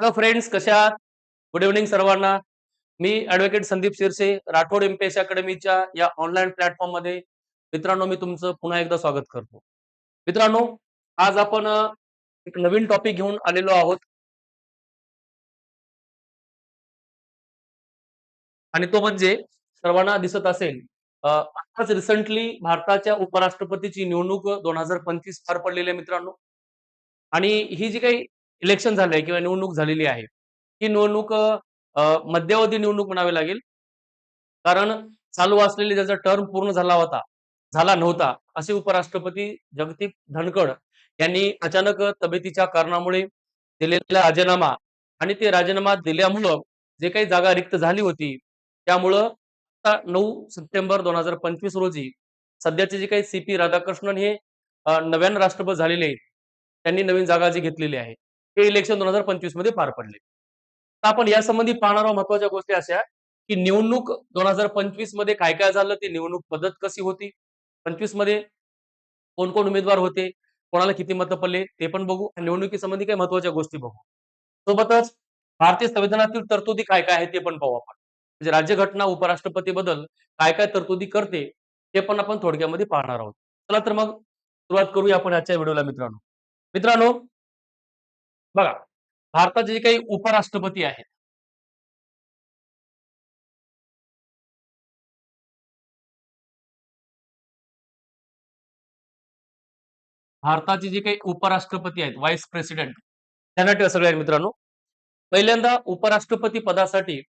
Hello friends कशा आहात? Good evening सर्वांना. मी ऍडव्होकेट संदीप शिरसे राठोड एमपीएस अकॅडमीच्या या ऑनलाईन प्लॅटफॉर्ममध्ये. मित्रांनो मी तुमचं पुन्हा एकदा स्वागत करतो. मित्रांनो आज आपण एक नवीन टॉपिक घेऊन आलेलो आहोत. आणि तो म्हणजे सर्वांना दिसत असेल आताच रिसेंटली भारताच्या उपराष्ट्रपतीची निवडणूक दोन हजार पंचवीस पार पडलेली आहे मित्रांनो. आणि ही जी काही इलेक्शन झालंय किंवा निवडणूक झालेली आहे. ही निवडणूक मध्यावधी निवडणूक म्हणावी लागेल. कारण चालू असलेली ज्याचा टर्म पूर्ण झाला होता झाला नव्हता असे उपराष्ट्रपती जगदीप धनखड यांनी अचानक तब्येतीच्या कारणामुळे दिलेला राजीनामा आणि ते राजीनामा दिल्यामुळं जे काही जागा रिक्त झाली होती त्यामुळं आता नऊ सप्टेंबर दोन हजार पंचवीस रोजी सध्याचे जे काही सी पी राधाकृष्णन हे नव्यानं राष्ट्रपती झालेले आहेत त्यांनी नवीन जागा जी घेतलेली आहे. हे इलेक्शन दोन हजार पंचवीसमध्ये पार पडले. तर आपण यासंबंधी पाहणार आहोत महत्त्वाच्या गोष्टी अशा की निवडणूक दोन हजार पंचवीसमध्ये काय काय झालं ते निवडणूक पद्धत कशी होती? पंचवीसमध्ये कोण कोण उमेदवार होते? कोणाला किती मतं पडले? ते पण बघू. आणि निवडणुकीसंबंधी काही महत्त्वाच्या गोष्टी बघू. सोबतच भारतीय संविधानातील तरतुदी काय काय आहे ते पण पाहू आपण. म्हणजे राज्यघटना उपराष्ट्रपती बद्दल काय काय तरतुदी करते ते पण आपण थोडक्यामध्ये पाहणार आहोत. चला तर मग सुरुवात करूया आपण आजच्या व्हिडिओला मित्रांनो. मित्रांनो बघा भारताचे जे काही उपराष्ट्रपती आहेत. भारताचे जे काही उपराष्ट्रपती आहेत व्हाईस प्रेसिडेंट त्यांना ठेवा सगळ्या मित्रांनो. पहिल्यांदा उपराष्ट्रपती पदासाठी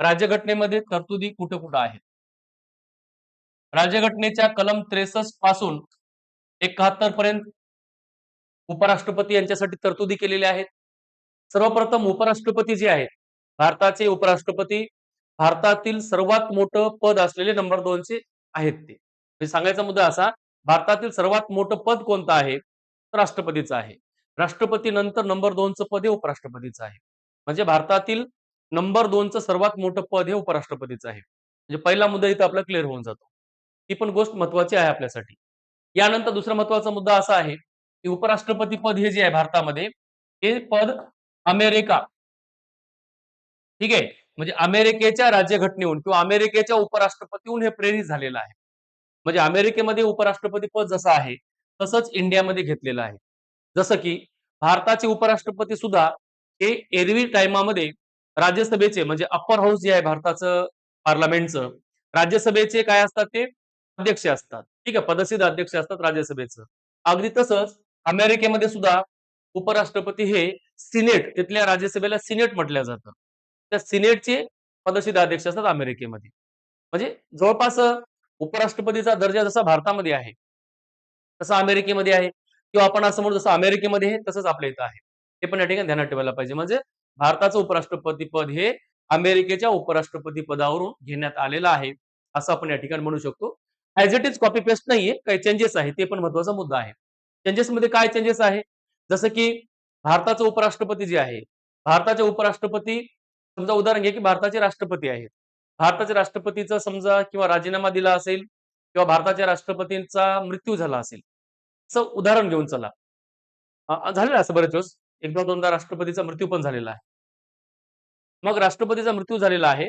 राज्यघटनेमध्ये तरतुदी कुठं कुठं आहेत? राज्यघटनेच्या कलम त्रेसष्टपासून एकाहत्तर पर्यंत उपराष्ट्रपती यांच्यासाठी तरतुदी केलेल्या आहेत. सर्वप्रथम उपराष्ट्रपती जे आहेत भारताचे उपराष्ट्रपती भारतातील सर्वात मोठं पद असलेले नंबर दोनचे आहेत ते. म्हणजे सांगायचा मुद्दा असा भारतातील सर्वात मोठं पद कोणतं आहे? राष्ट्रपतीचं आहे. राष्ट्रपती नंतर नंबर दोनचं पद हे उपराष्ट्रपतीचं आहे. म्हणजे भारतातील नंबर दोनचं सर्वात मोठं पद हे उपराष्ट्रपतीचं आहे. म्हणजे पहिला मुद्दा इथं आपला क्लिअर होऊन जातो. ही पण गोष्ट महत्वाची आहे आपल्यासाठी. यानंतर दुसरा महत्त्वाचा मुद्दा असा आहे उपराष्ट्रपती पद हे जे आहे भारतामध्ये हे पद अमेरिका. ठीक आहे? म्हणजे अमेरिकेच्या राज्यघटनेहून किंवा अमेरिकेच्या उपराष्ट्रपतीहून हे प्रेरित झालेलं आहे. म्हणजे अमेरिकेमध्ये उपराष्ट्रपती पद जसं आहे तसंच इंडियामध्ये घेतलेलं आहे. जसं की भारताचे उपराष्ट्रपती सुद्धा हे एरवी टायमामध्ये राज्यसभेचे म्हणजे अप्पर हाऊस जे आहे भारताचं पार्लमेंटचं राज्यसभेचे काय असतात ते? अध्यक्ष असतात. ठीक आहे? पदसिद्ध अध्यक्ष असतात राज्यसभेचं. अगदी तसंच अमेरिकेमध्ये सुद्धा उपराष्ट्रपती हे सिनेट तिथल्या राज्यसभेला सिनेट म्हटलं जातं. त्या सिनेटचे पदसिद्ध अध्यक्ष असतात अमेरिकेमध्ये. म्हणजे जवळपास उपराष्ट्रपतीचा दर्जा जसा भारतामध्ये आहे तसा अमेरिकेमध्ये आहे. किंवा आपण असं म्हणू जसं अमेरिकेमध्ये आहे तसंच आपल्या इथं आहे. हे पण या ठिकाणी ध्यानात ठेवायला पाहिजे. म्हणजे भारताचं उपराष्ट्रपती पद हे अमेरिकेच्या उपराष्ट्रपती पदावरून घेण्यात आलेलं आहे असं आपण या ठिकाणी म्हणू शकतो. As it is copy paste नाहीये काही चेंजेस आहे ते पण महत्त्वाचा मुद्दा आहे. चेंजेस मध्ये काय चेंजेस आहे? जसं की भारताचे उपराष्ट्रपती जे आहे भारताचे उपराष्ट्रपती समजा उदाहरण घ्या की भारताचे राष्ट्रपती आहेत. भारताच्या राष्ट्रपतीचा समजा किंवा राजीनामा दिला असेल किंवा भारताच्या राष्ट्रपतींचा मृत्यू झाला असेल. असं उदाहरण घेऊन चला. झालेलं असं बरेच वेळेस. एकदा दोनदा राष्ट्रपतीचा मृत्यू पण झालेला आहे. मग राष्ट्रपतीचा मृत्यू झालेला आहे.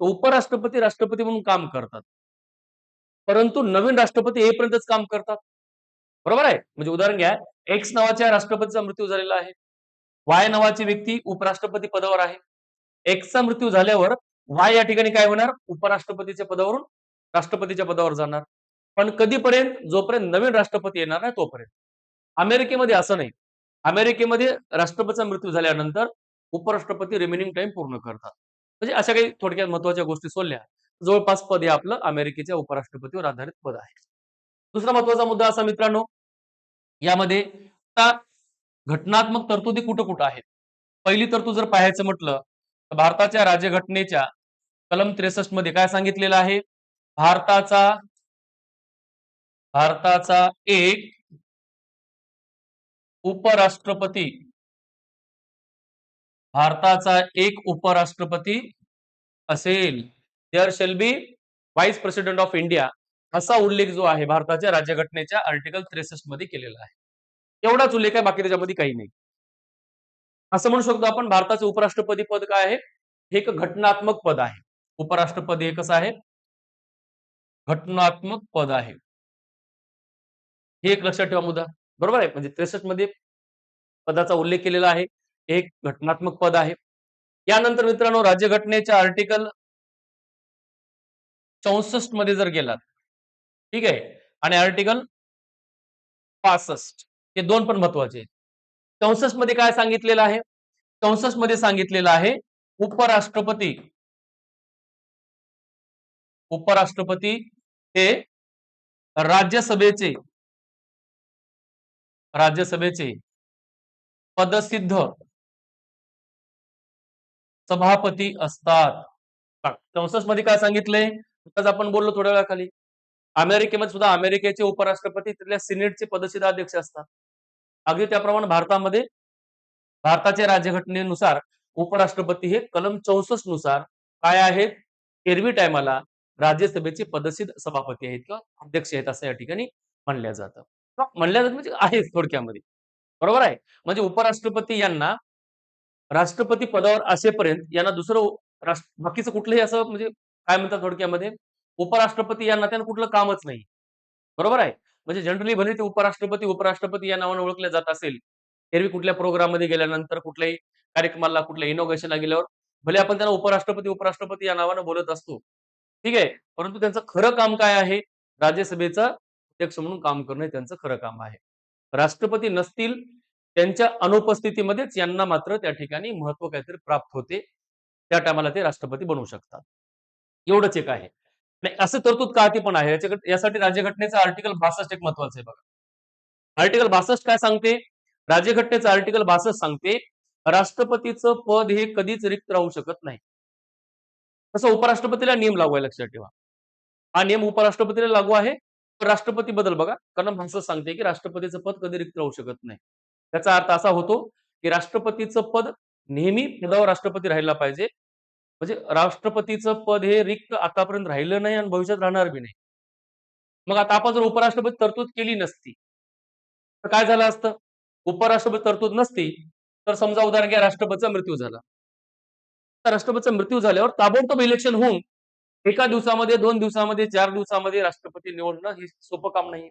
उपराष्ट्रपती राष्ट्रपती म्हणून काम करतात. परंतु नवीन राष्ट्रपती येईपर्यंतच काम करतात. बरोबर आहे? म्हणजे उदाहरण घ्या. एक्स नावाच्या राष्ट्रपतीचा मृत्यू झालेला आहे. वाय नावाची व्यक्ती उपराष्ट्रपती पदावर आहे. एक्सचा मृत्यू झाल्यावर वाय या ठिकाणी काय होणार? उपराष्ट्रपतीच्या पदावरून राष्ट्रपतीच्या पदावर जाणार. पण कधीपर्यंत? जोपर्यंत नवीन राष्ट्रपती येणार नाही तोपर्यंत. अमेरिकेमध्ये असं नाही. अमेरिकेमध्ये राष्ट्रपतीचा मृत्यू झाल्यानंतर उपराष्ट्रपती रिमेनिंग टाइम पूर्ण करतात. म्हणजे अशा काही थोडक्यात महत्त्वाच्या गोष्टी सोडल्या. जवळपास पद हे आपलं अमेरिकेच्या उपराष्ट्रपतीवर आधारित पद आहे. दुसरा महत्त्वाचा मुद्दा असा मित्रांनो यामध्ये आता घटनात्मक तरतुदी कुठं कुठं आहेत? पहिली तरतूद जर पाहायचं म्हटलं तर भारताच्या राज्यघटनेच्या कलम त्रेसष्टमध्ये काय सांगितलेलं आहे? भारताचा भारताचा एक उपराष्ट्रपती भारताचा एक उपराष्ट्रपती असेल. There shall be vice president of India. असा उल्लेख जो आहे भारताच्या राज्यघटनेच्या आर्टिकल त्रेसष्टमध्ये केलेला आहे. एवढाच उल्लेख आहे बाकी त्याच्यामध्ये काही नाही. असं म्हणू शकतो आपण भारताचे उपराष्ट्रपती पद काय आहे? हे एक घटनात्मक पद आहे. उपराष्ट्रपती हे कसं आहे? घटनात्मक पद आहे. हे एक लक्षात ठेवा मुद्दा. बरोबर आहे? म्हणजे त्रेसष्टमध्ये पदाचा उल्लेख केलेला आहे. हे एक घटनात्मक पद आहे. यानंतर मित्रांनो राज्यघटनेच्या आर्टिकल चौसष्टमध्ये जर गेलात ठीक आहे? आणि आर्टिकल पासष्ट हे दोन पण महत्त्वाचे आहेत. चौसष्टमध्ये काय सांगितलेलं आहे? चौसष्टमध्ये सांगितलेलं आहे उपराष्ट्रपती. उपराष्ट्रपती हे राज्यसभेचे. राज्यसभेचे पदसिद्ध सभापती असतात. चौसष्टमध्ये काय सांगितलंय? आपण बोललो थोड्या वेळाखाली. अमेरिकेमध्ये सुद्धा अमेरिकेचे उपराष्ट्रपती तिथल्या सिनेटचे पदसिद्ध अध्यक्ष असतात. अगदी त्याप्रमाणे भारतामध्ये भारताच्या राज्यघटनेनुसार उपराष्ट्रपती हे कलम चौसष्टनुसार काय आहेत? एरवी टायमाला राज्यसभेचे पदसिद्ध सभापती आहेत किंवा अध्यक्ष आहेत असं या ठिकाणी म्हणल्या जातं. म्हणल्या जात म्हणजे आहे थोडक्यामध्ये. बरोबर आहे? म्हणजे उपराष्ट्रपती यांना राष्ट्रपती पदावर असेपर्यंत यांना दुसरं राष्ट्र बाकीचं कुठलंही असं म्हणजे काय म्हणतात थोडक्यामध्ये? उपराष्ट्रपती यांना त्यांना कुठलं कामच नाही. बरोबर आहे? म्हणजे जनरली भले ते उपराष्ट्रपती उपराष्ट्रपती या नावाने ओळखले जात असेल एरवी कुठल्या प्रोग्राममध्ये गेल्यानंतर कुठल्याही कार्यक्रमाला कुठल्या इनोग्रेशनला गेल्यावर भले आपण त्यांना उपराष्ट्रपती उपराष्ट्रपती या नावाने बोलत असतो. ठीक आहे? परंतु त्यांचं खरं काम काय आहे? राज्यसभेचा अध्यक्ष म्हणून काम करणं हे त्यांचं खरं काम आहे. राष्ट्रपती नसतील त्यांच्या अनुपस्थितीमध्येच यांना मात्र त्या ठिकाणी महत्त्व काहीतरी प्राप्त होते. त्या टायमाला ते राष्ट्रपती बनवू शकतात. एवढंच एक आहे. नाही असं तरतूद का ती पण आहे. यासाठी राज्यघटनेचा आर्टिकल बासष्ट एक महत्वाचं आहे बघा. आर्टिकल बासष्ट काय सांगते? राज्यघटनेचं आर्टिकल बासष्ट सांगते राष्ट्रपतीचं पद हे कधीच रिक्त राहू शकत नाही. तसं उपराष्ट्रपतीला नियम लागू आहे लक्षात ठेवा. हा नियम उपराष्ट्रपतीला लागू आहे. राष्ट्रपती बदल बघा. कारण भाषा सांगते की राष्ट्रपतीचं पद कधी रिक्त राहू शकत नाही. त्याचा अर्थ असा होतो की राष्ट्रपतीचं पद नेहमी पदावर राष्ट्रपती राहायला पाहिजे. म्हणजे राष्ट्रपतीचं पद हे रिक्त आतापर्यंत राहिलं नाही आणि भविष्यात राहणार बी नाही. मग आता आपण जर उपराष्ट्रपती तरतूद केली नसती तर काय झालं असतं? उपराष्ट्रपती तरतूद नसती तर समजा उदाहरण घ्या राष्ट्रपतीचा मृत्यू झाला. तर राष्ट्रपतीचा मृत्यू झाल्यावर ताबडतोब इलेक्शन होऊन एका दिवसामध्ये दोन दिवसामध्ये चार दिवसामध्ये राष्ट्रपती निवडणं हे सोपं काम नाही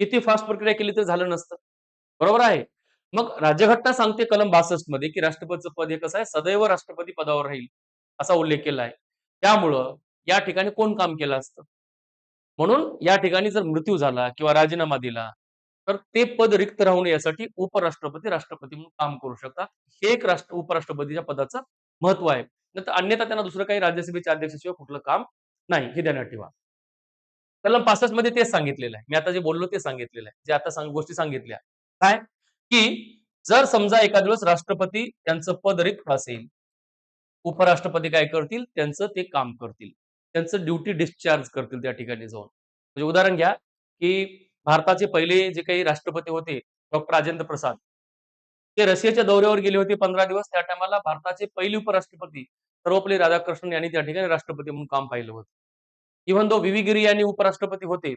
किती फास्ट प्रक्रिया केली तर झालं नसतं. बरोबर आहे. मग राज्यघटना सांगते कलम बासष्टमध्ये की राष्ट्रपतीचं पद हे कसं आहे? सदैव राष्ट्रपती पदावर राहील. असा उल्लेख केला आहे. त्यामुळं या ठिकाणी कोण काम केलं असतं? म्हणून या ठिकाणी जर मृत्यू झाला किंवा राजीनामा दिला तर ते पद रिक्त राहू नये यासाठी उपराष्ट्रपती राष्ट्रपती म्हणून काम करू शकतात. हे एक राष्ट्र उपराष्ट्रपतीच्या पदाचं महत्त्व आहे. नंतर अन्यथा त्यांना दुसरं काही राज्यसभेच्या अध्यक्षाशिवाय कुठलं काम नाही हे ध्यानात ठेवा. कलम पासष्टमध्ये तेच सांगितलेलं आहे. मी आता जे बोललो ते सांगितलेलं आहे. जे आता सांग गोष्टी सांगितल्या. काय? की जर समजा एखाद वेळेस राष्ट्रपती त्यांचं पद रिक्त असेल उपराष्ट्रपती काय करतील? त्यांचं ते काम करतील. त्यांचं ड्युटी डिस्चार्ज करतील त्या ठिकाणी जाऊन. म्हणजे उदाहरण घ्या की भारताचे पहिले जे काही राष्ट्रपती होते डॉक्टर राजेंद्र प्रसाद. ते रशियाच्या दौऱ्यावर गेले होते पंधरा दिवस. त्या टायमाला भारताचे पहिले उपराष्ट्रपती सर्वपल्ली राधाकृष्णन यांनी त्या ठिकाणी राष्ट्रपती म्हणून काम पाहिलं होतं. इव्हन दो विविगिरी यांनी उपराष्ट्रपती होते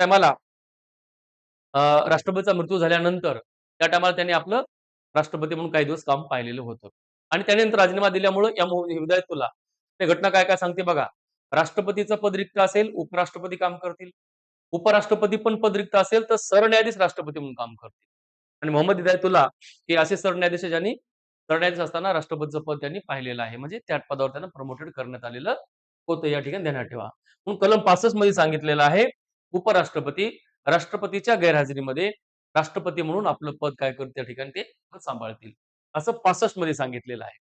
टायमाला राष्ट्रपतीचा मृत्यू झाल्यानंतर त्या टायमाला त्यांनी आपलं राष्ट्रपती म्हणून काही दिवस काम पाहिलेलं होतं. आणि त्यानंतर राजीनामा दिल्यामुळे या हिदायतुल्ला ते घटना काय काय सांगते बघा. राष्ट्रपतीचं पद रिक्त असेल उपराष्ट्रपती काम करतील. उपराष्ट्रपती पण पद रिक्त असेल तर सरन्यायाधीश राष्ट्रपती म्हणून काम करतील. आणि मोहम्मद हिदायतुल्ला हे असे सरन्यायाधीश ज्यांनी सरन्यायाधीश असताना राष्ट्रपतीचं पद त्यांनी पाहिलेलं आहे. म्हणजे त्या पदावर त्यांना प्रमोटेड करण्यात आलेलं होतं. या ठिकाणी ध्यानात ठेवा. म्हणून कलम पासष्टमध्ये सांगितलेलं आहे उपराष्ट्रपती राष्ट्रपतीच्या गैरहजेरीमध्ये राष्ट्रपती म्हणून आपलं पद काय करतील त्या ठिकाणी ते सांभाळतील. असं पासष्टमध्ये सांगितलेलं आहे.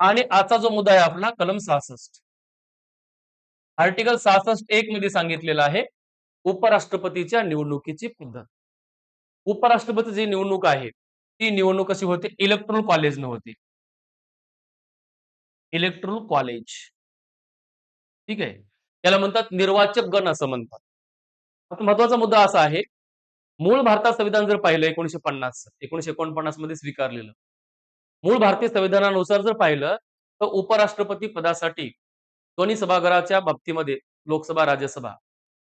आणि आजचा जो मुद्दा आहे आपला कलम सहासष्ट. आर्टिकल सहासष्ट एक मध्ये सांगितलेलं आहे उपराष्ट्रपतीच्या निवडणुकीची पद्धत. उपराष्ट्रपतीची निवडणूक आहे ती निवडणूक कशी होते? इलेक्ट्रोल कॉलेजनं होते. इलेक्ट्रोल कॉलेज ठीक आहे? त्याला म्हणतात निर्वाचक गण असं म्हणतात. आता महत्त्वाचा मुद्दा असा आहे मूळ भारतात संविधान जर पाहिलं एकोणीशे पन्नास एकोणीशे एकोणपन्नासमध्ये स्वीकारलेलं. मूळ भारतीय संविधानानुसार जर पाहिलं तर उपराष्ट्रपती पदासाठी दोन्ही सभागृहाच्या बाबतीमध्ये लोकसभा राज्यसभा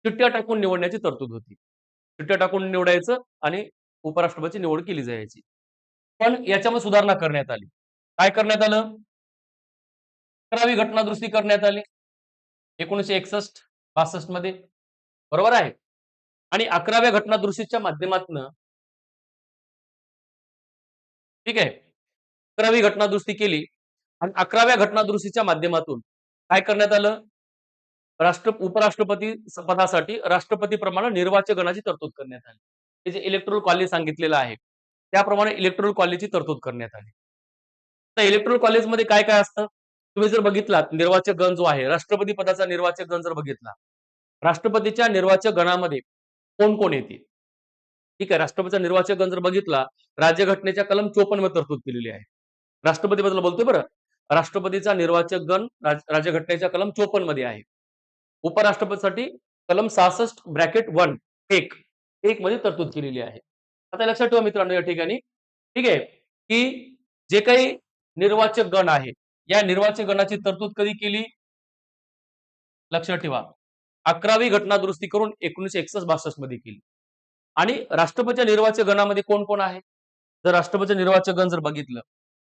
चिठ्ठ्या टाकून निवडण्याची तरतूद होती. चिठ्ठ्या टाकून निवडायचं आणि उपराष्ट्रपतीची निवड केली जायची. पण याच्यामध्ये सुधारणा करण्यात आली. काय करण्यात आलं? अकरावी घटनादुरुस्ती करण्यात आली. एकोणीसशे एकसष्ट बासष्टमध्ये. बरोबर आहे. आणि अकराव्या घटनादुरुस्तीच्या माध्यमातून ठीक आहे. अकरावी घटनादुरुस्ती केली. आणि अकराव्या घटनादुरुस्तीच्या माध्यमातून काय करण्यात आलं? राष्ट्र उपराष्ट्रपती पदासाठी राष्ट्रपती प्रमाणे निर्वाचक गणाची तरतूद करण्यात आली. हे जे इलेक्ट्रोल कॉलेज सांगितलेलं आहे त्याप्रमाणे इलेक्ट्रोल कॉलेजची तरतूद करण्यात आली. तर इलेक्ट्रोल कॉलेजमध्ये काय काय असतं? तुम्ही जर बघितलात निर्वाचक गण जो आहे राष्ट्रपती पदाचा निर्वाचक गण जर बघितला राष्ट्रपतीच्या निर्वाचक गणामध्ये कोण कोण येते ठीक आहे राष्ट्रपतीचा निर्वाचक गण जर बघितला राज्यघटनेच्या कलम चोपन्नमध्ये तरतूद केलेली आहे. राष्ट्रपती बद्दल बोलतोय बरं. राष्ट्रपतीचा निर्वाचक गण राज- राज्यघटनेच्या कलम चोपन्नमध्ये आहे. उपराष्ट्रपतीसाठी कलम सहासष्ट ब्रॅकेट वन एक एक मध्ये तरतूद केलेली आहे. आता लक्षात ठेवा मित्रांनो या ठिकाणी. ठीक आहे. की जे काही निर्वाचक गण आहे या निर्वाचक गणाची तरतूद कधी केली? लक्षात ठेवा. अकरावी घटना दुरुस्ती करून एकोणीशे एकसष्ट बासष्टमध्ये केली. आणि राष्ट्रपतीच्या निर्वाचक गणामध्ये कोण कोण आहे? जर राष्ट्रपतीचे निर्वाचक गण जर बघितलं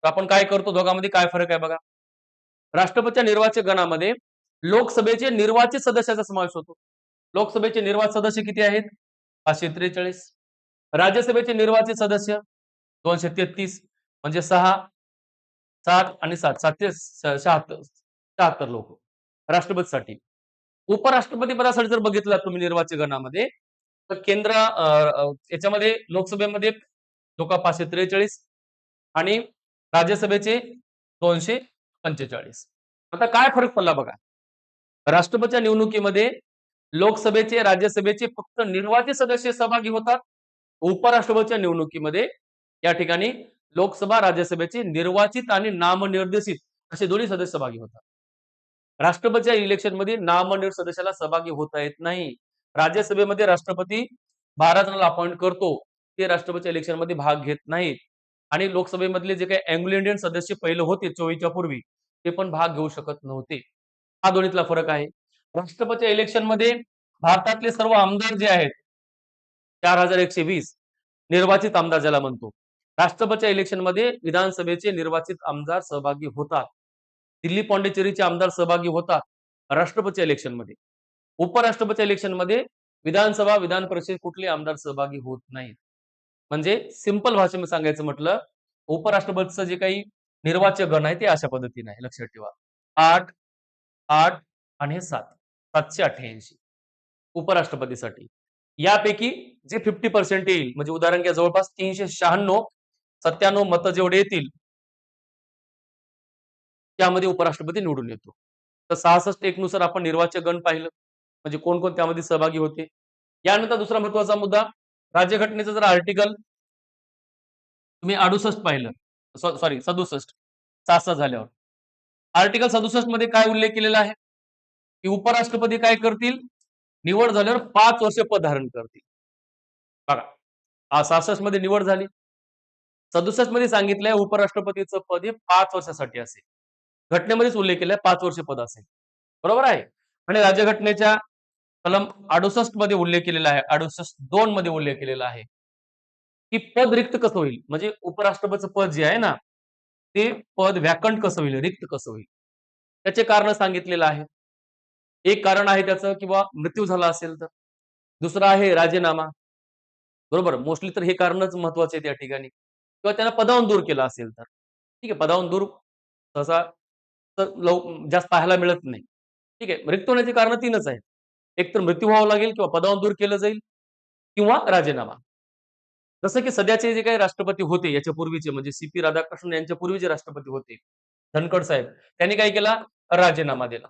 तर आपण काय करतो? दोघांमध्ये काय फरक आहे बघा. राष्ट्रपतीच्या निर्वाचक गणामध्ये लोकसभेचे निर्वाचित सदस्याचा समावेश होतो. लोकसभेचे निर्वाचित सदस्य किती आहेत? पाचशे त्रेचाळीस. राज्यसभेचे निर्वाचित सदस्य दोनशे तेहतीस म्हणजे सहा सात आणि सात. सातशे शहात्तर शहात्तर लोक राष्ट्रपतीसाठी. उपराष्ट्रपती पदासाठी जर बघितलं तुम्ही निर्वाचित गणामध्ये तर केंद्र अं, याच्यामध्ये लोकसभेमध्ये लोक पाचशे त्रेचाळीस आणि राज्यसभेचे दोनशे पंचेचाळीस. आता काय फरक पडला बघा? राष्ट्रपतीच्या निवडणुकीमध्ये लोकसभेचे राज्यसभेचे फक्त निर्वाचित सदस्य सहभागी होतात. उपराष्ट्रपतीच्या निवडणुकीमध्ये या ठिकाणी लोकसभा राज्यसभेचे निर्वाचित आणि नामनिर्देशित असे दोन्ही सदस्य सहभागी होतात. राष्ट्रपतीच्या इलेक्शनमध्ये नामनिर सदस्याला सहभागी होता येत नाही. राज्यसभेमध्ये राष्ट्रपती बारा जणांना अपॉइंट करतो. ते राष्ट्रपतीच्या इलेक्शनमध्ये भाग घेत नाहीत. आणि लोकसभेमधले जे काही अँग्लो इंडियन सदस्य पहिले होते चोवीच्या पूर्वी ते पण भाग घेऊ शकत नव्हते. हा दोन्हीतला फरक आहे. राष्ट्रपती इलेक्शनमध्ये भारतातले सर्व आमदार जे आहेत चार हजार एकशे वीस निर्वाचित आमदार ज्याला म्हणतो. राष्ट्रपतीच्या इलेक्शनमध्ये विधानसभेचे निर्वाचित आमदार सहभागी होतात. दिल्ली पॉंडिचेरीचे आमदार सहभागी होतात राष्ट्रपतीच्या इलेक्शनमध्ये उपराष्ट्रपतीच्या इलेक्शनमध्ये विधानसभा विधान परिषद कुठले आमदार सहभागी होत नाहीत. म्हणजे सिंपल भाषेमध्ये सांगायचं म्हटलं उपराष्ट्रपतीचं जे काही निर्वाचक गण आहे ते अशा पद्धतीने आहे लक्षात ठेवा. आठ आठ आणि हे सात सातशे अठ्ठ्याऐंशी उपराष्ट्रपतीसाठी. यापैकी जे फिफ्टी पर्सेंट येईल म्हणजे उदाहरण घ्या जवळपास तीनशे शहाण्णव सत्त्याण्णव मतं जेवढे येतील त्यामध्ये उपराष्ट्रपती निवडून येतो. तर सहासष्ट एक नुसार आपण निर्वाचक गण पाहिलं म्हणजे कोण कोण त्यामध्ये सहभागी होते. यानंतर दुसरा महत्त्वाचा मुद्दा राज्यघटनेचं जर आर्टिकल तुम्ही अडुसष्ट पाहिलं सॉरी सदुसष्ट सात झाल्यावर. आर्टिकल सदुसष्टमध्ये काय उल्लेख केलेला आहे? की उपराष्ट्रपती काय करतील? निवड झाल्यावर पाच वर्ष पद धारण करतील. बघा हा सहासष्टमध्ये निवड झाली. सदुसष्टमध्ये सांगितलंय उपराष्ट्रपतीचं पद हे पाच वर्षासाठी असेल. घटनेमध्येच उल्लेख केलाय पाच वर्ष पद असेल. बरोबर आहे? आणि राज्यघटनेच्या कलम अडुसष्टमध्ये उल्लेख केलेला आहे. अडुसष्ट दोन मध्ये उल्लेख केलेला आहे. की पद रिक्त कसं होईल? म्हणजे उपराष्ट्रपतीचं पद जे आहे ना ते पद व्याकंट कसं होईल? रिक्त कसं होईल? त्याचे कारण सांगितलेलं आहे. एक कारण आहे त्याचं किंवा मृत्यू झाला असेल तर. दुसरं आहे राजीनामा. बरोबर? मोस्टली तर हे कारणच महत्त्वाचे आहे त्या ठिकाणी. किंवा त्यांना पदावून दूर केला असेल तर. ठीक आहे पदावून दूर तसा तर लव जास्त पाहायला मिळत नाही. ठीक आहे रिक्त होण्याची कारण तीनच आहेत. एक तर मृत्यू व्हावा लागेल किंवा पदावून दूर केलं जाईल किंवा राजीनामा. जसं की सध्याचे जे काही राष्ट्रपती होते याच्या पूर्वीचे म्हणजे सी पी राधाकृष्णन यांच्या पूर्वी जे राष्ट्रपती होते धनखड साहेब त्यांनी काय केला? राजीनामा दिला.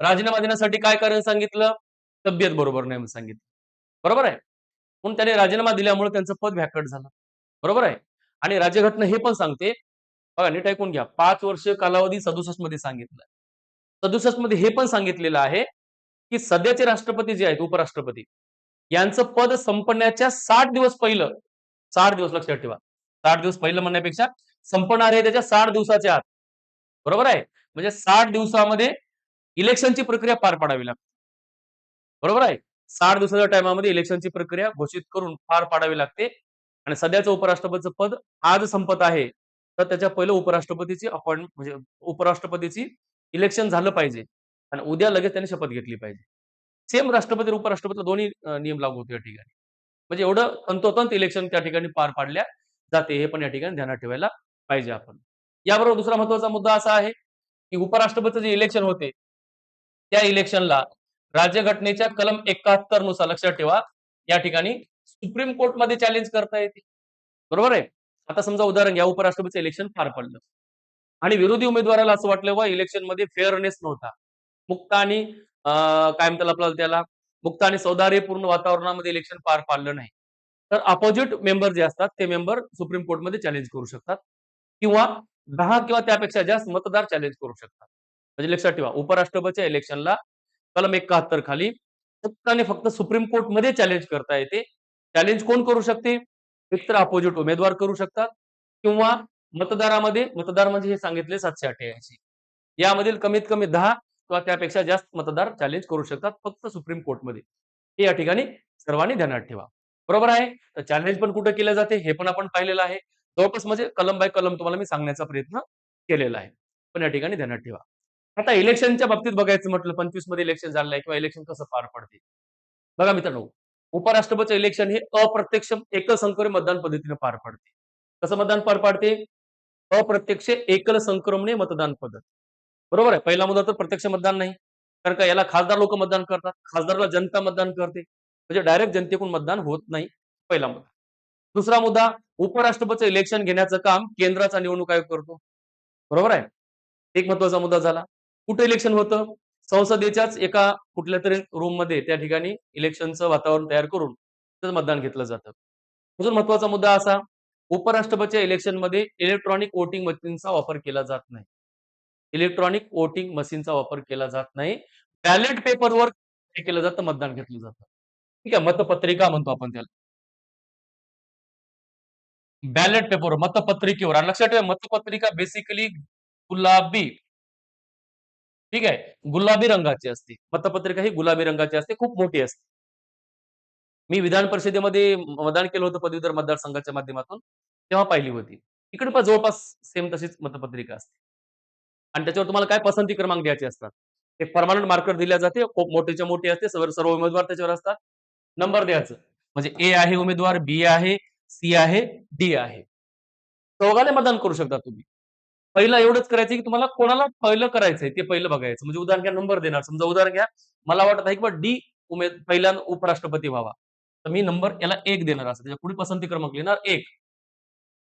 राजीनामा देण्यासाठी काय कारण सांगितलं? तब्येत बरोबर नाही म्हणून सांगितलं. बरोबर आहे? म्हणून त्याने राजीनामा दिल्यामुळे त्यांचं पद व्याकट झालं. बरोबर आहे? आणि राज्यघटना हे पण सांगते. बघा नीट ऐकून घ्या. पाच वर्ष कालावधी सदुसष्टमध्ये सांगितलं. सदुसष्टमध्ये हे पण सांगितलेलं आहे की सध्याचे राष्ट्रपती जे आहेत उपराष्ट्रपती यांचं पद संपण्याच्या साठ दिवस पहिलं साठ दिवस लक्षात ठेवा. साठ दिवस पहिलं म्हणण्यापेक्षा संपणार आहे त्याच्या साठ दिवसाच्या आत. बरोबर आहे? म्हणजे साठ दिवसामध्ये इलेक्शनची प्रक्रिया पार पाडावी लागते. बरोबर आहे? साठ दिवसाच्या टायमामध्ये इलेक्शनची प्रक्रिया घोषित करून पार पाडावी लागते. आणि सध्याचं उपराष्ट्रपतीचं पद आज संपत आहे तर त्याच्या पहिलं उपराष्ट्रपतीची अपॉइंट म्हणजे उपराष्ट्रपतीची इलेक्शन झालं पाहिजे. आणि उद्या लगेच त्यांनी शपथ घेतली पाहिजे. सेम राष्ट्रपती आणि उपराष्ट्रपतीला दोन्ही नियम लागू होते या ठिकाणी. म्हणजे एवढं तंतोतंत इलेक्शन त्या ठिकाणी पार पाडल्या जाते हे पण या ठिकाणी ध्यानात ठेवायला पाहिजे आपण. याबरोबर दुसरा महत्त्वाचा मुद्दा असा आहे की उपराष्ट्रपतीचं जे इलेक्शन होते त्या इलेक्शनला राज्यघटनेच्या कलम एकाहत्तरनुसार लक्षात ठेवा या ठिकाणी सुप्रीम कोर्टमध्ये चॅलेंज करता येते. बरोबर आहे? आता समजा उदाहरण घ्या उपराष्ट्रपतीचं इलेक्शन पार पडलं. आणि विरोधी उमेदवाराला असं वाटलं वा इलेक्शनमध्ये फेअरनेस नव्हता. मुक्त आणि काय म्हणतात आपल्याला त्याला? मुक्त आणि सौदार्यपूर्ण वातावरणामध्ये इलेक्शन पार पाडलं नाही. तर अपोजिट मेंबर जे असतात ते मेंबर सुप्रीम कोर्टमध्ये चॅलेंज करू शकतात. किंवा दहा किंवा त्यापेक्षा जास्त मतदार चॅलेंज करू शकतात. म्हणजे लक्षात ठेवा उपराष्ट्रपतीच्या इलेक्शनला कलम एकाहत्तर खाली फक्त आणि फक्त सुप्रीम कोर्टमध्ये चॅलेंज करता येते. चॅलेंज कोण करू शकते? एकतर अपोजिट उमेदवार करू शकतात. किंवा मतदारामध्ये मतदार म्हणजे हे सांगितले सातशे अठ्ठ्याऐंशी. यामधील कमीत कमी दहा किंवा त्यापेक्षा जास्त मतदार चॅलेंज करू शकतात फक्त सुप्रीम कोर्टमध्ये. हे या ठिकाणी सर्वांनी ध्यानात ठेवा. बरोबर आहे? तर चॅलेंज पण कुठं केले जाते? हे पण आपण पाहिलेलं आहे. जवळपास म्हणजे कलम बाय कलम तुम्हाला मी सांगण्याचा प्रयत्न केलेला आहे. पण या ठिकाणी ध्यानात ठेवा. आता इलेक्शनच्या बाबतीत बघायचं म्हटलं पंचवीसमध्ये इलेक्शन झालं आहे किंवा इलेक्शन कसं पार पडते? बघा मित्रांनो उपराष्ट्रपतीचं इलेक्शन हे अप्रत्यक्ष एकल संक्रमित मतदान पद्धतीने पार पडते. कसं मतदान पार पाडते? अप्रत्यक्ष एकल संक्रमणे मतदान पद्धत. बरोबर आहे. पहिला मुद्दा तर प्रत्यक्ष मतदान नाही. कारण का याला खासदार लोक मतदान करतात. खासदारला जनता मतदान करते. म्हणजे डायरेक्ट जनतेकडून मतदान होत नाही. पहिला मुद्दा. दुसरा मुद्दा उपराष्ट्रपतीचं इलेक्शन घेण्याचं काम केंद्राचा निवडणूक आयोग करतो. बरोबर आहे? एक महत्त्वाचा मुद्दा झाला. कुठे इलेक्शन होतं? संसदेच्याच एका कुठल्या तरी रूममध्ये त्या ठिकाणी इलेक्शनचं वातावरण तयार करून तिथं मतदान घेतलं जातं. अजून महत्त्वाचा मुद्दा असा उपराष्ट्रपतीच्या इलेक्शनमध्ये इलेक्ट्रॉनिक वोटिंग मशीनचा वापर केला जात नाही. इलेक्ट्रॉनिक वोटिंग मशीनचा वापर केला जात नाही. बॅलेट पेपरवर हे केलं जातं मतदान घेतलं जातं. ठीक आहे मतपत्रिका म्हणतो आपण त्याला. बॅलेट पेपर मतपत्रिकेवर. आणि लक्षात ठेवा मतपत्रिका बेसिकली गुलाबी. ठीक आहे गुलाबी रंगाची असते. मतपत्रिका ही गुलाबी रंगाची असते खूप मोठी असते. मी विधान परिषदेमध्ये मतदान केलं होतं पदवीधर मतदारसंघाच्या माध्यमातून तेव्हा पाहिली होती. इकडे पण जवळपास सेम तशीच मतपत्रिका असते. आणि त्याच्यावर तुम्हाला काय पसंती क्रमांक द्यायचे असतात? ते परमानंट मार्कर दिल्या जाते खूप मोठीच्या मोठी असते सर्व सर्व उमेदवार त्याच्यावर असतात. नंबर द्यायचं. म्हणजे ए आहे उमेदवार बी आहे सी आहे डी आहे. चौघाले मतदान करू शकता तुम्ही. पहिलं एवढंच करायचं की तुम्हाला कोणाला पहिलं करायचंय ते पहिलं बघायचं. म्हणजे उदाहरण घ्या नंबर देणार. समजा उदाहरण घ्या मला वाटत आहे की डी उमेद पहिला उपराष्ट्रपती व्हावा. तर मी नंबर याला एक देणार असं. त्याच्या पुढे पसंती क्रमांक लिहिणार एक.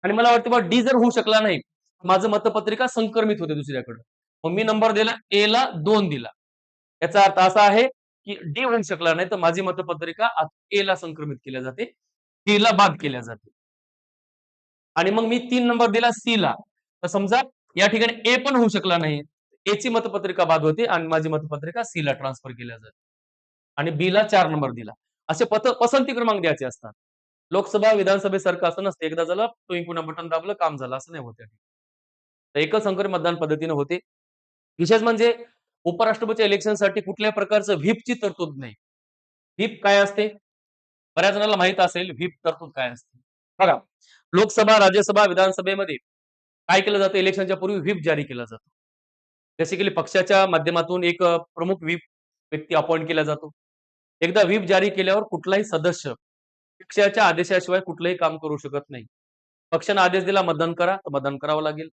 आणि मला वाटतं बा डी जर होऊ शकला नाही माझं मतपत्रिका संक्रमित होते दुसऱ्याकडे. मग मी नंबर दिला ए ला दोन दिला. याचा अर्थ असा आहे की डी होऊ शकला नाही तर माझी मतपत्रिका ए ला संक्रमित केल्या जाते डी ला बाद केल्या जाते. आणि मग मी तीन नंबर दिला सी ला. तर समजा या ठिकाणी ए पण होऊ शकला नाही. ए ची मतपत्रिका बाद होते आणि माझी मतपत्रिका सी ला ट्रान्सफर केल्या जाते. आणि बी ला चार नंबर दिला. असे पत पसंती क्रमांक द्यायचे असतात. लोकसभा विधानसभेसारखं असं नसतं. एकदा झालं तुम्ही पुन्हा बटन दाबलं काम झालं. असं नाही होत तर एकच संकरित मतदान पद्धतीने होते. विशेष म्हणजे उपराष्ट्रपतीच्या इलेक्शनसाठी कुठल्याही प्रकारचं व्हीपची तरतूद नाही. व्हीप काय असते? बऱ्याच जणांना माहीत असेल व्हीप तरतूद काय असते? बघा लोकसभा राज्यसभा विधानसभेमध्ये काय केलं जातं? इलेक्शनच्या पूर्वी व्हीप जारी केला जातो. बेसिकली पक्षाच्या माध्यमातून एक प्रमुख व्हीप व्यक्ती अपॉइंट केला जातो. एकदा व्हीप जारी केल्यावर कुठलाही सदस्य पक्षाच्या आदेशाशिवाय कुठलंही काम करू शकत नाही. पक्षाने आदेश दिला मतदान करा तर मतदान करावं लागेल.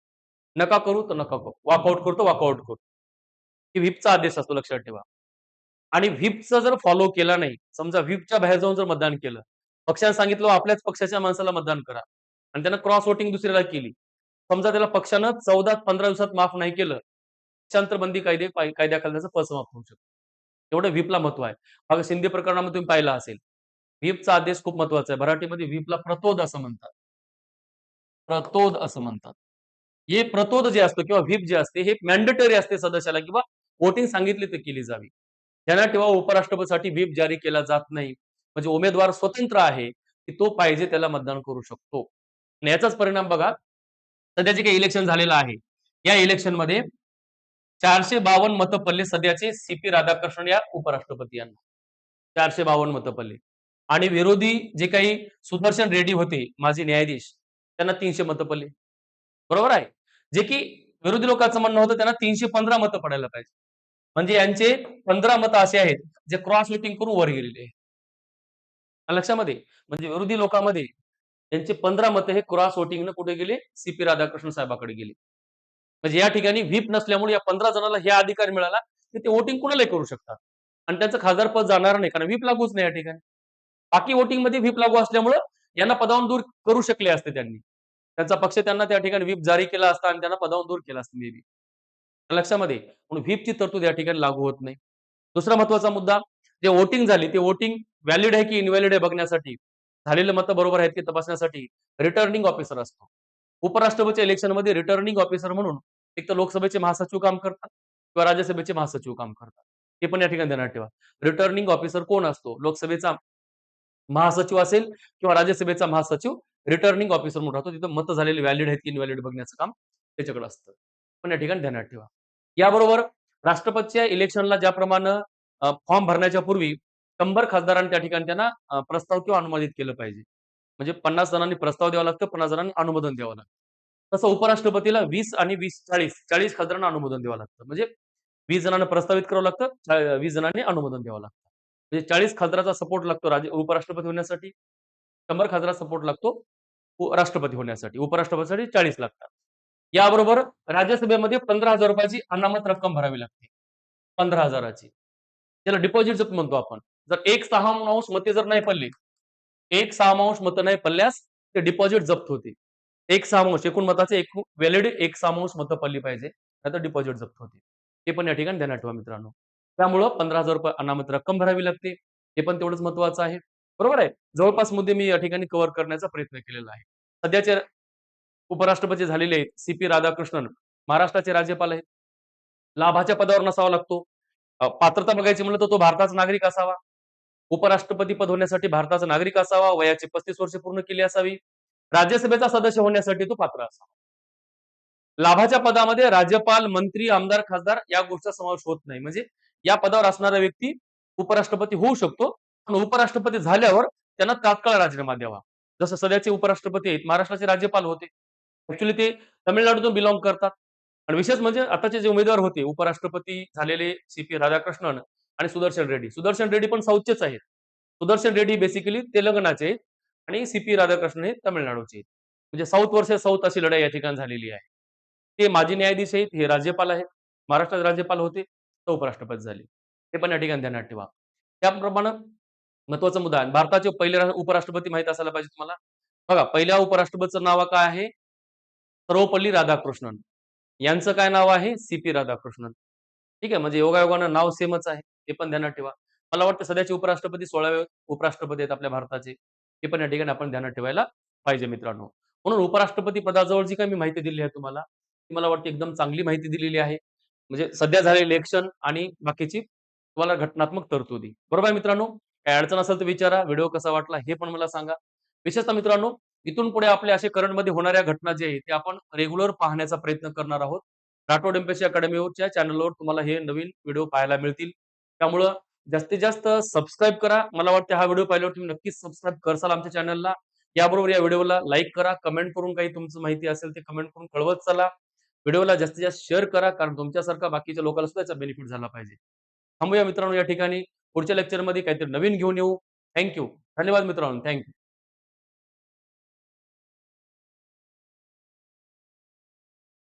नका करू तर नका करू. वॉकआउट करतो वॉकआउट करू. ही व्हीपचा आदेश असतो लक्षात ठेवा. आणि व्हीपचा जर फॉलो केला नाही समजा व्हीपच्या बाहेर जाऊन जर मतदान केलं पक्षाने सांगितलं आपल्याच पक्षाच्या माणसाला मतदान करा. आणि त्यानं क्रॉस वोटिंग दुसऱ्याला केली. समजा त्याला पक्षानं चौदा पंधरा दिवसात माफ नाही केलं पक्षांतर बंदी कायदे पाय- कायद्याखाली त्याचं पसमाफ होऊ शकतो. एवढं व्हीपला महत्त्व आहे. मग शिंदे प्रकरणामध्ये तुम्ही पाहिला असेल व्हीपचा आदेश खूप महत्त्वाचा आहे. मराठीमध्ये व्हीपला प्रतोद असं म्हणतात. प्रतोद असं म्हणतात. हे प्रतोद जे असतं किंवा व्हीप जे असते हे मॅन्डेटरी असते सदस्याला किंवा वोटिंग सांगितली तर केली जावी. त्यांना ठेवा उपराष्ट्रपतीसाठी व्हीप जारी केला जात नाही. म्हणजे उमेदवार स्वतंत्र आहे की तो पाहिजे त्याला मतदान करू शकतो. आणि याचाच परिणाम बघा सध्याचे काही इलेक्शन झालेलं आहे या इलेक्शनमध्ये चारशे बावन्न मतं पडले सध्याचे सी पी राधाकृष्णन या उपराष्ट्रपती यांना. चारशे बावन्न मतं पडले आणि विरोधी जे काही सुदर्शन रेड्डी होते माजी न्यायाधीश त्यांना तीनशे मतं पडले बरोबर आहे? जे की विरोधी लोकांचं म्हणणं होतं त्यांना तीनशे पंधरा मतं पडायला पाहिजे. म्हणजे यांचे पंधरा मतं असे आहेत जे क्रॉस वोटिंग करून वर गेलेले आहेत. लक्षामध्ये? म्हणजे विरोधी लोकांमध्ये त्यांचे पंधरा मतं हे क्रॉस वोटिंगनं कुठे गेले? सीपी राधाकृष्ण साहेबाकडे गेले. म्हणजे या ठिकाणी व्हीप नसल्यामुळे या पंधरा जणांना हे अधिकार मिळाला की ते वोटिंग कुणालाही करू शकतात. आणि त्यांचं खासदार पद जाणार नाही कारण व्हीप लागूच नाही या ठिकाणी. बाकी वोटिंगमध्ये व्हीप लागू असल्यामुळं यांना पदावरून दूर करू शकले असते त्यांनी. त्यांचा पक्ष त्यांना त्या ठिकाणी व्हीप जारी केला असता आणि त्यांना पदावरून दूर केला असता मेबी लक्षामध्ये म्हणून व्हीपची तरतूद या ठिकाणी लागू होत नाही. दुसरा महत्त्वाचा मुद्दा जे वोटिंग झाली ते वोटिंग व्हॅलिड आहे की इनव्हॅलिड आहे बघण्यासाठी? झालेले मतं बरोबर आहेत की तपासण्यासाठी? रिटर्निंग ऑफिसर असतो. उपराष्ट्रपती इलेक्शनमध्ये रिटर्निंग ऑफिसर म्हणून एक तर लोकसभेचे महासचिव काम करतात किंवा राज्यसभेचे महासचिव काम करतात. हे पण या ठिकाणी देणार ठेवा. रिटर्निंग ऑफिसर कोण असतो? लोकसभेचा महासचिव असेल किंवा राज्यसभेचा महासचिव रिटर्निंग ऑफिसर म्हणून राहतो. तिथं मतं झालेले व्हॅलिड आहेत की इनव्हॅलिड बघण्याचं काम त्याच्याकडे असतं. पण या ठिकाणी ध्यानात ठेवा. याबरोबर राष्ट्रपतीच्या इलेक्शनला ज्याप्रमाणे फॉर्म भरण्याच्या पूर्वी शंभर खासदारांनी त्या ठिकाणी त्यांना प्रस्ताव किंवा अनुमोदित केलं पाहिजे. म्हणजे पन्नास जणांनी प्रस्ताव द्यावा लागतो पन्नास जणांनी अनुमोदन द्यावं लागतं. तसं उपराष्ट्रपतीला वीस आणि वीस चाळीस चाळीस खासदारांना अनुमोदन द्यावं लागतं. म्हणजे वीस जणांना प्रस्तावित करावं लागतं वीस जणांनी अनुमोदन द्यावं लागतं. म्हणजे चाळीस खासदाराचा सपोर्ट लागतो राज्य उपराष्ट्रपती होण्यासाठी. शंभर खासदाराचा सपोर्ट लागतो. राष्ट्रपती होण्यासाठी उपराष्ट्रपतीसाठी चाळीस लागतात याबरोबर राज्यसभेमध्ये पंधरा हजार रुपयाची अनामत रक्कम भरावी लागते. पंधरा हजाराची. त्याला डिपॉझिट जप्त म्हणतो आपण. जर एक सहा अंश मते जर नाही पडली एक सहा अंश मतं नाही पडल्यास ते डिपॉझिट जप्त होते. एक सहा अंश एकूण मताचे एक व्हॅलिड एक सहा अंश मतं पडली पाहिजे नाहीतर डिपॉझिट जप्त होते. हे पण या ठिकाणी ध्यानात ठेवा मित्रांनो. त्यामुळं पंधरा हजार रुपये अनामत रक्कम भरावी लागते. हे पण तेवढंच महत्वाचं आहे. बरोबर आहे? जवळपास मुद्दे मी या ठिकाणी कव्हर करण्याचा प्रयत्न केलेला आहे. सध्याचे उपराष्ट्रपती झालेले आहेत सी पी राधाकृष्णन. महाराष्ट्राचे राज्यपाल आहेत. लाभाच्या पदावर नसावा लागतो. पात्रता बघायची म्हणलं तर तो भारताचा नागरिक असावा. उपराष्ट्रपती पद होण्यासाठी भारताचा नागरिक असावा. वयाची पस्तीस वर्षे पूर्ण केली असावी. राज्यसभेचा सदस्य होण्यासाठी तो पात्र असावा. लाभाच्या पदामध्ये राज्यपाल मंत्री आमदार खासदार या गोष्टीचा समावेश होत नाही. म्हणजे या पदावर असणारा व्यक्ती उपराष्ट्रपती होऊ शकतो. उपराष्ट्रपती झाल्यावर त्यांना तात्काळ राजीनामा द्यावा. जसं सध्याचे उपराष्ट्रपती आहेत महाराष्ट्राचे राज्यपाल होते. ऍक्च्युली ते तमिळनाडूतून बिलॉंग करतात. आणि विशेष म्हणजे आताचे जे उमेदवार होते उपराष्ट्रपती झालेले सी पी राधाकृष्णन आणि सुदर्शन रेड्डी. सुदर्शन रेड्डी पण साऊथचेच आहेत. सुदर्शन रेड्डी बेसिकली तेलंगणाचे आहेत आणि सी पी राधाकृष्णन हे तामिळनाडूचे आहेत. म्हणजे साऊथ वर्सेस साऊथ अशी लढाई या ठिकाणी झालेली आहे. ते माजी न्यायाधीश आहेत हे राज्यपाल आहेत. महाराष्ट्राचे राज्यपाल होते तर उपराष्ट्रपती झाले. हे पण या ठिकाणी ध्यानात ठेवा. त्याप्रमाणे महत्त्वाचा मुद्दा आहे भारताचे पहिले उपराष्ट्रपती माहीत असायला पाहिजे तुम्हाला? बघा पहिल्या उपराष्ट्रपतीचं नाव काय आहे? सर्वपल्ली राधाकृष्णन. यांचं काय नाव आहे? C P Radhakrishnan. ठीक आहे म्हणजे योगायोगानं नाव सेमच आहे. हे पण ध्यानात ठेवा. मला वाटतं सध्याचे उपराष्ट्रपती सोळावे उपराष्ट्रपती आहेत आपल्या भारताचे. हे पण या ठिकाणी आपण ध्यानात ठेवायला पाहिजे मित्रांनो. म्हणून उपराष्ट्रपती पदाजवळ जी काही मी माहिती दिली आहे तुम्हाला. ती मला वाटते एकदम चांगली माहिती दिलेली आहे. म्हणजे सध्या झालेले इलेक्शन आणि बाकीची तुम्हाला घटनात्मक तरतुदी. बरोबर आहे मित्रांनो? काय अडचण असेल तर विचारा. व्हिडिओ कसा वाटला हे पण मला सांगा. विशेषतः मित्रांनो इथून पुढे आपल्या असे करंटमध्ये होणाऱ्या घटना जे आहे ते आपण रेग्युलर पाहण्याचा प्रयत्न करणार आहोत. राठोड एम्पेसी अकॅडमीवरच्या चॅनलवर तुम्हाला हे नवीन व्हिडिओ पाहायला मिळतील. त्यामुळं जास्तीत जास्त सबस्क्राईब करा. मला वाटतं हा व्हिडिओ पाहिल्यावर तुम्ही नक्कीच सबस्क्राईब करसाल आमच्या चॅनलला याबरोबर या व्हिडिओला लाईक करा. कमेंट करून काही तुमचं माहिती असेल ते कमेंट करून कळवत चला. व्हिडिओला जास्तीत जास्त शेअर करा. कारण तुमच्यासारखा बाकीच्या लोकांना सुद्धा याचा बेनिफिट झाला पाहिजे. थांबूया मित्रांनो या ठिकाणी. पुढच्या लेक्चरमध्ये काहीतरी नवीन घेऊन येऊ. थँक्यू धन्यवाद मित्रांनो. थँक्यू